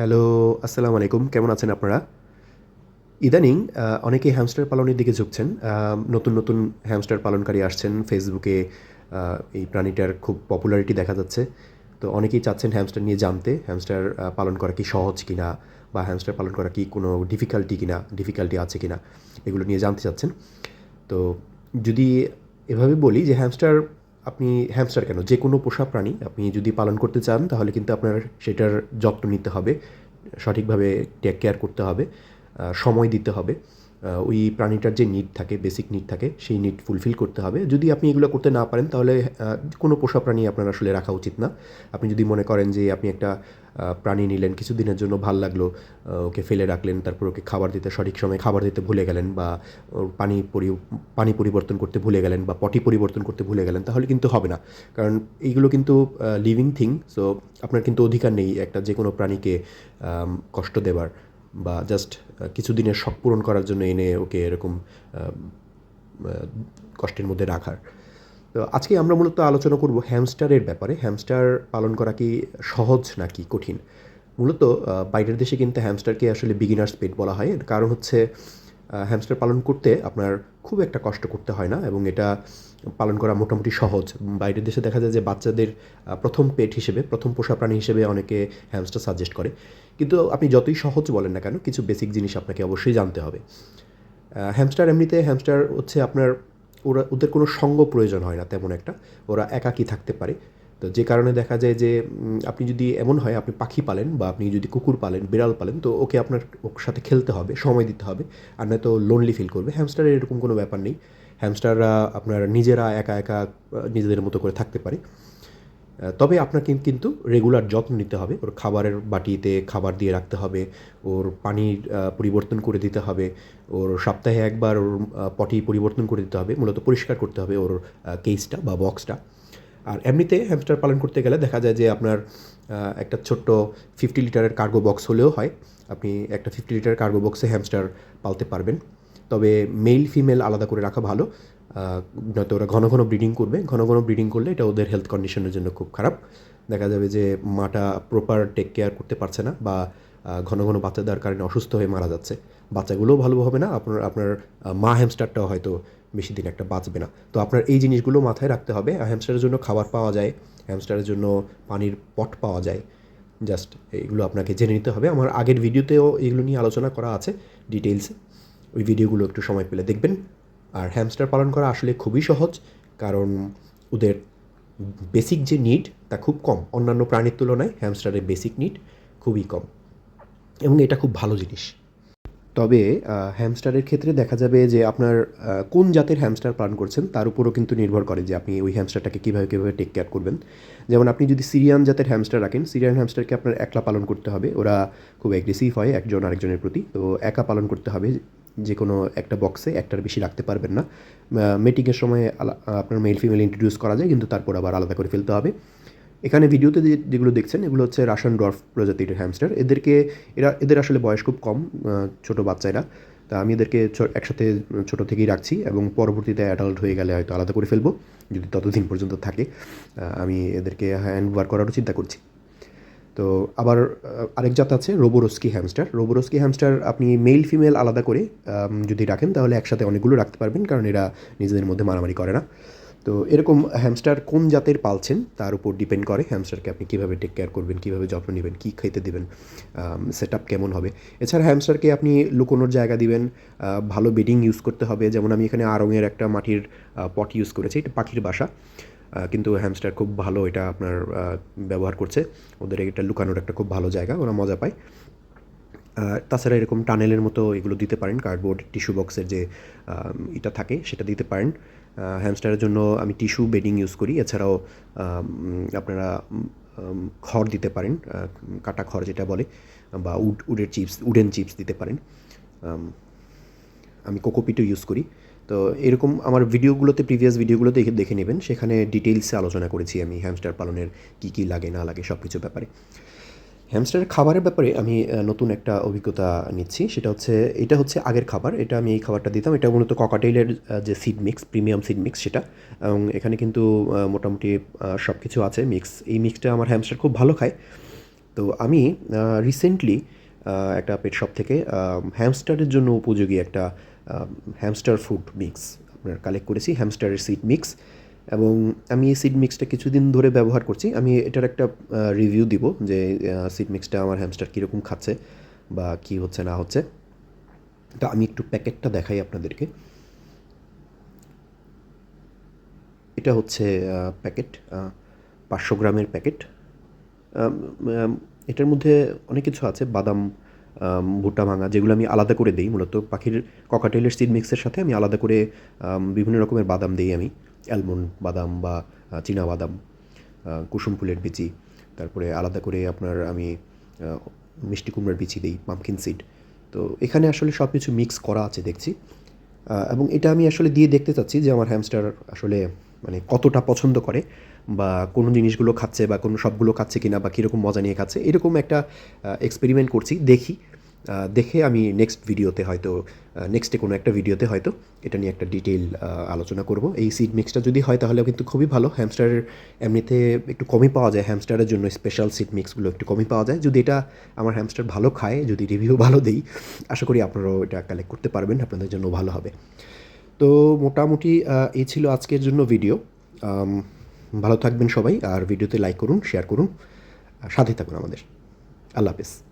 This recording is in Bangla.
হ্যালো আসসালামু আলাইকুম কেমন আছেন আপনারা? ইদানিং অনেকেই হ্যামস্টার পালনের দিকে ঝুঁকছেন। নতুন নতুন হ্যামস্টার পালনকারী আসছেন। ফেসবুকে এই প্রাণীটার খুব পপুলারিটি দেখা যাচ্ছে। তো অনেকেই চাচ্ছেন হ্যামস্টার নিয়ে জানতে হ্যামস্টার পালন করা কি সহজ কিনা বা হ্যামস্টার পালন করা কি কোনো ডিফিকাল্টি কিনা ডিফিকাল্টি আছে কিনা, এগুলো নিয়ে জানতে চাচ্ছেন। তো যদি এভাবে বলি যে হ্যামস্টার আপনি হ্যামস্টার কেন? যে কোনো পোষা প্রাণী আপনি যদি পালন করতে চান, তাহলে কিন্তু আপনার সেটার যত্ন নিতে হবে, সঠিকভাবে টেক কেয়ার করতে হবে সময় দিতে হবে। ওই প্রাণীটার যে নিড থাকে বেসিক নিড থাকে, সেই নিড ফুলফিল করতে হবে। যদি আপনি এগুলো করতে না পারেন, তাহলে কোনো পোষা প্রাণী আপনার আসলে রাখা উচিত না। আপনি যদি মনে করেন যে আপনি একটা প্রাণী নিলেন, কিছুদিনের জন্য ভালো লাগল ওকে ফেলে রাখলেন, তারপর ওকে খাবার দিতে, সঠিক সময়ে খাবার দিতে ভুলে গেলেন বা পানি পরি, পানি পরিবর্তন করতে ভুলে গেলেন বা পটি পরিবর্তন করতে ভুলে গেলেন, তাহলে কিন্তু হবে না। কারণ এইগুলো কিন্তু লিভিং থিং সো আপনার কিন্তু অধিকার নেই একটা যে কোনো প্রাণীকে কষ্ট দেবার। বা জাস্ট কিছুদিনের শখ পূরণ করার জন্য এনে ওকে এরকম কষ্টের মধ্যে রাখার। তো আজকে আমরা মূলত আলোচনা করব হ্যামস্টারের ব্যাপারে। হ্যামস্টার পালন করা কি সহজ নাকি কঠিন? মূলত বাইরের দেশে কিন্তু হ্যামস্টারকে আসলে বিগিনার্স পেট বলা হয়। কারণ হচ্ছে হ্যামস্টার পালন করতে আপনার খুব একটা কষ্ট করতে হয় না এবং এটা পালন করা মোটামুটি সহজ। বাইরের দেশে দেখা যায় যে বাচ্চাদের প্রথম পেট হিসেবে, প্রথম পোষা প্রাণী হিসেবে অনেকে হ্যামস্টার সাজেস্ট করে। কিন্তু আপনি যতই সহজ বলেন না কেন, কিছু বেসিক জিনিস আপনাকে অবশ্যই জানতে হবে। হ্যামস্টার এমনিতে হ্যামস্টার হচ্ছে আপনার, ওরা, ওদের কোনো সঙ্গ প্রয়োজন হয় না তেমন একটা। ওরা একাকী থাকতে পারে। তো যে কারণে দেখা যায় যে আপনি যদি এমন হয়, আপনি পাখি পালেন বা আপনি যদি কুকুর পালেন, বিড়াল পালেন, তো ওকে আপনার ওর সাথে খেলতে হবে, সময় দিতে হবে আর নয়তো লোনলি ফিল করবে। হ্যামস্টারের এরকম কোনো ব্যাপার নেই। হ্যামস্টাররা আপনার নিজেরা একা একা নিজেদের মতো করে থাকতে পারে। তবে আপনাকে কিন্তু রেগুলার যত্ন নিতে হবে। ওর খাবারের বাটিতে খাবার দিয়ে রাখতে হবে, ওর পানির পরিবর্তন করে দিতে হবে, ওর সপ্তাহে একবার ওর পটি পরিবর্তন করে দিতে হবে, মূলত পরিষ্কার করতে হবে ওর কেসটা বা বক্সটা আর এমনিতে হ্যামস্টার পালন করতে গেলে দেখা যায় যে আপনার একটা ছোট্ট ফিফটি লিটারের কার্গো বক্স হলেও হয়। আপনি একটা ফিফটি লিটার কার্গো বক্সে হ্যামস্টার পালতে পারবেন। তবে মেল ফিমেল আলাদা করে রাখা ভালো। নয়তো ওরা ঘন ঘন ব্রিডিং করবে। ঘন ঘন ব্রিডিং করলে এটা ওদের হেলথ কন্ডিশনের জন্য খুব খারাপ। দেখা যাবে যে মাটা প্রপার টেক কেয়ার করতে পারছে না বা ঘন ঘন বাচ্চা দেওয়ার কারণে অসুস্থ হয়ে মারা যাচ্ছে। বাচ্চাগুলোও ভালো হবে না। আপনার আপনার মা হ্যামস্টারটাও হয়তো বেশি দিন একটা বাঁচবে না। তো আপনার এই জিনিসগুলো মাথায় রাখতে হবে। হ্যামস্টারের জন্য খাবার পাওয়া যায়। হ্যামস্টারের জন্য পানির পট পাওয়া যায়। জাস্ট এগুলো আপনাকে জেনে নিতে হবে। আমার আগের ভিডিওতেও এগুলো নিয়ে আলোচনা করা আছে ডিটেলসে ওই ভিডিওগুলো একটু সময় পেলে দেখবেন। আর হ্যামস্টার পালন করা আসলে খুবই সহজ। কারণ ওদের বেসিক যে নিড তা খুব কম। অন্যান্য প্রাণীর তুলনায় হ্যামস্টারের বেসিক নিড খুবই কম। এবং এটা খুব ভালো জিনিস। তবে হ্যামস্টারের ক্ষেত্রে দেখা যাবে যে আপনার কোন জাতের হ্যামস্টার পালন করছেন তার উপরও কিন্তু নির্ভর করে যে আপনি ওই হ্যামস্টারটাকে কীভাবে কীভাবে টেক কেয়ার করবেন। যেমন আপনি যদি সিরিয়ান জাতের হ্যামস্টার রাখেন, সিরিয়ান হ্যামস্টারকে আপনার একলা পালন করতে হবে। ওরা খুব অ্যাগ্রেসিভ হয় একজন আরেকজনের প্রতি। তো একা পালন করতে হবে। যে কোনো একটা বক্সে একটার বেশি রাখতে পারবেন না। মেটিংয়ের সময় আপনার মেল ফিমেল ইন্ট্রোডিউস করা যায়, কিন্তু তারপর আবার আলাদা করে ফেলতে হবে। এখানে ভিডিওতে যে যেগুলো দেখছেন, এগুলো হচ্ছে রাশিয়ান ডর্ফ প্রজাতির হ্যামস্টার এদেরকে এরা, এদের আসলে বয়স খুব কম ছোট বাচ্চারা। তা আমি এদেরকে একসাথে ছোট থেকেই রাখছি এবং পরবর্তীতে অ্যাডাল্ট হয়ে গেলে হয়তো আলাদা করে ফেলব, যদি ততদিন পর্যন্ত থাকে। আমি এদেরকে হ্যান্ড ওয়ার করারও চিন্তা করছি। তো আবার আরেক জাত আছে রোবোরস্কি হ্যামস্টার রোবোরস্কি হ্যামস্টার আপনি মেল ফিমেল আলাদা করে যদি রাখেন তাহলে একসাথে অনেকগুলো রাখতে পারবেন, কারণ এরা নিজেদের মধ্যে মারামারি করে না। তো এরকম হ্যামস্টার কোন জাতের পালছেন? তার উপর ডিপেন্ড করে হ্যামস্টারকে আপনি কীভাবে টেক কেয়ার করবেন, কীভাবে যত্ন নেবেন, কী খেতে দেবেন সেট আপ কেমন হবে? এছাড়া হ্যামস্টারকে আপনি লুকোনোর জায়গা দিবেন ভালো বেডিং ইউজ করতে হবে। যেমন আমি এখানে আড়ঙের একটা মাটির পট ইউজ করেছি, এটা পাখির বাসা। কিন্তু হ্যামস্টার খুব ভালো এটা আপনার ব্যবহার করছে। ওদের এটা লুকানোর একটা খুব ভালো জায়গা, ওরা মজা পায়। তাছাড়া এরকম টানেলের মতো এগুলো দিতে পারেন কার্ডবোর্ড টিস্যু বক্সের যে এটা থাকে, সেটা দিতে পারেন। হ্যামস্টারের জন্য আমি টিস্যু বেডিং ইউজ করি। এছাড়াও আপনারা খড় দিতে পারেন কাটা খড় যেটা বলে, বা উড, উডের চিপস, উডেন চিপস দিতে পারেন। আমি কোকোপিটও ইউজ করি। তো এরকম আমার ভিডিওগুলোতে প্রিভিয়াস ভিডিওগুলোতে দেখে নেবেন। সেখানে ডিটেলসে আলোচনা করেছি আমি হ্যামস্টার পালনের কী কী লাগে, না লাগে সব কিছু ব্যাপারে। হ্যামস্টারের খাবারের ব্যাপারে আমি নতুন একটা অভিজ্ঞতা নিচ্ছি। সেটা হচ্ছে, এটা হচ্ছে আগের খাবার। এটা আমি এই খাবারটা দিতাম। এটা মূলত ককাটেইলের যে seed mix premium seed mix সেটা। এবং এখানে কিন্তু মোটামুটি সব কিছু আছে মিক্স এই মিক্সটা আমার হ্যামস্টার খুব ভালো খায়। তো আমি রিসেন্টলি একটা পেট শপ থেকে হ্যামস্টারের জন্য উপযোগী একটা হ্যামস্টার ফুড মিক্স আপনার কালেক্ট করেছি। হ্যামস্টারের সিড মিক্স এবং আমি এই সিড মিক্সটা কিছুদিন ধরে ব্যবহার করছি। আমি এটার একটা রিভিউ দিব যে সিড মিক্সটা আমার হ্যামস্টার কীরকম খাচ্ছে বা কী হচ্ছে, না হচ্ছে। তো আমি একটু প্যাকেটটা দেখাই আপনাদেরকে। এটা হচ্ছে প্যাকেট পাঁচশো গ্রামের প্যাকেট। এটার মধ্যে অনেক কিছু আছে, বাদাম ভুট্টা, ভাঙা, যেগুলো আমি আলাদা করে দিই। মূলত পাখির ককাটেলের সিড মিক্সের সাথে আমি আলাদা করে বিভিন্ন রকমের বাদাম দিই আমি। অ্যালমন্ড, বাদাম বা বাদাম কুসুম ফুলের বিচি, তারপরে আলাদা করে আপনার আমি মিষ্টি কুমড়ার বিচি দিই পাম্পকিন সিড তো এখানে আসলে সব কিছু মিক্স করা আছে দেখছি। এবং এটা আমি আসলে দিয়ে দেখতে চাচ্ছি যে আমার হ্যামস্টার আসলে মানে কতটা পছন্দ করে বা কোনো জিনিসগুলো খাচ্ছে বা কোনো সবগুলো খাচ্ছে কিনা বা কীরকম মজা নিয়ে খাচ্ছে, এরকম একটা এক্সপেরিমেন্ট করছি, দেখি। দেখে আমি নেক্সট ভিডিওতে হয়তো নেক্সটে কোনো একটা ভিডিওতে হয়তো এটা নিয়ে একটা ডিটেল আলোচনা করব। এই সিড মিক্সটা যদি হয় তাহলে কিন্তু খুবই ভালো। হ্যামস্টারের এমনিতে একটু কমই পাওয়া যায়। হ্যামস্টারের জন্য স্পেশাল সিড মিক্সগুলো একটু কমই পাওয়া যায়। যদি এটা আমার হ্যামস্টার ভালো খায়, যদি রিভিউ ভালো দেই, আশা করি আপনারাও এটা কালেক্ট করতে পারবেন। আপনাদের জন্য ভালো হবে। তো মোটামুটি এই ছিল আজকের জন্য ভিডিও ভালো থাকবেন সবাই। আর ভিডিওতে লাইক করুন শেয়ার করুন। সাথে থাকুন আমাদের। আল্লাহ হাফিজ।